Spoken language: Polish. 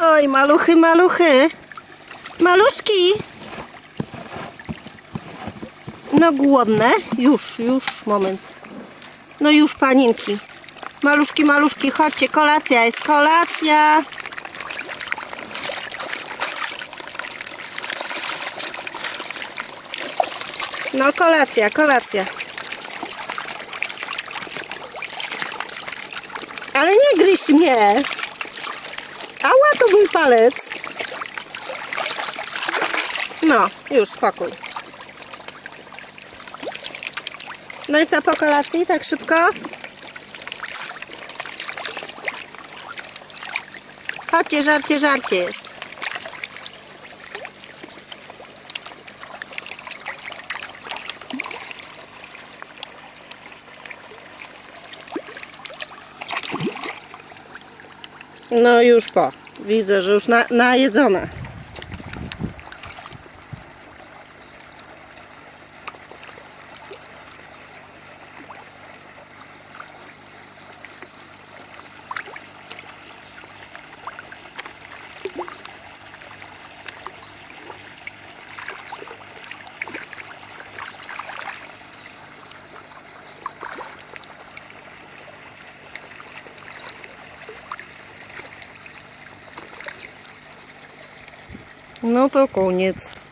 Oj, maluchy, maluchy. Maluszki. No głodne. Już, już, moment. No już, paninki. Maluszki, maluszki, chodźcie, kolacja jest, kolacja. No kolacja, kolacja. Ale nie gryź mnie. To mój palec. No, już spokój. No i co po kolacji, tak szybko? Chodźcie, żarcie, żarcie jest. No już po. Widzę, że już na, najedzone. No to koniec.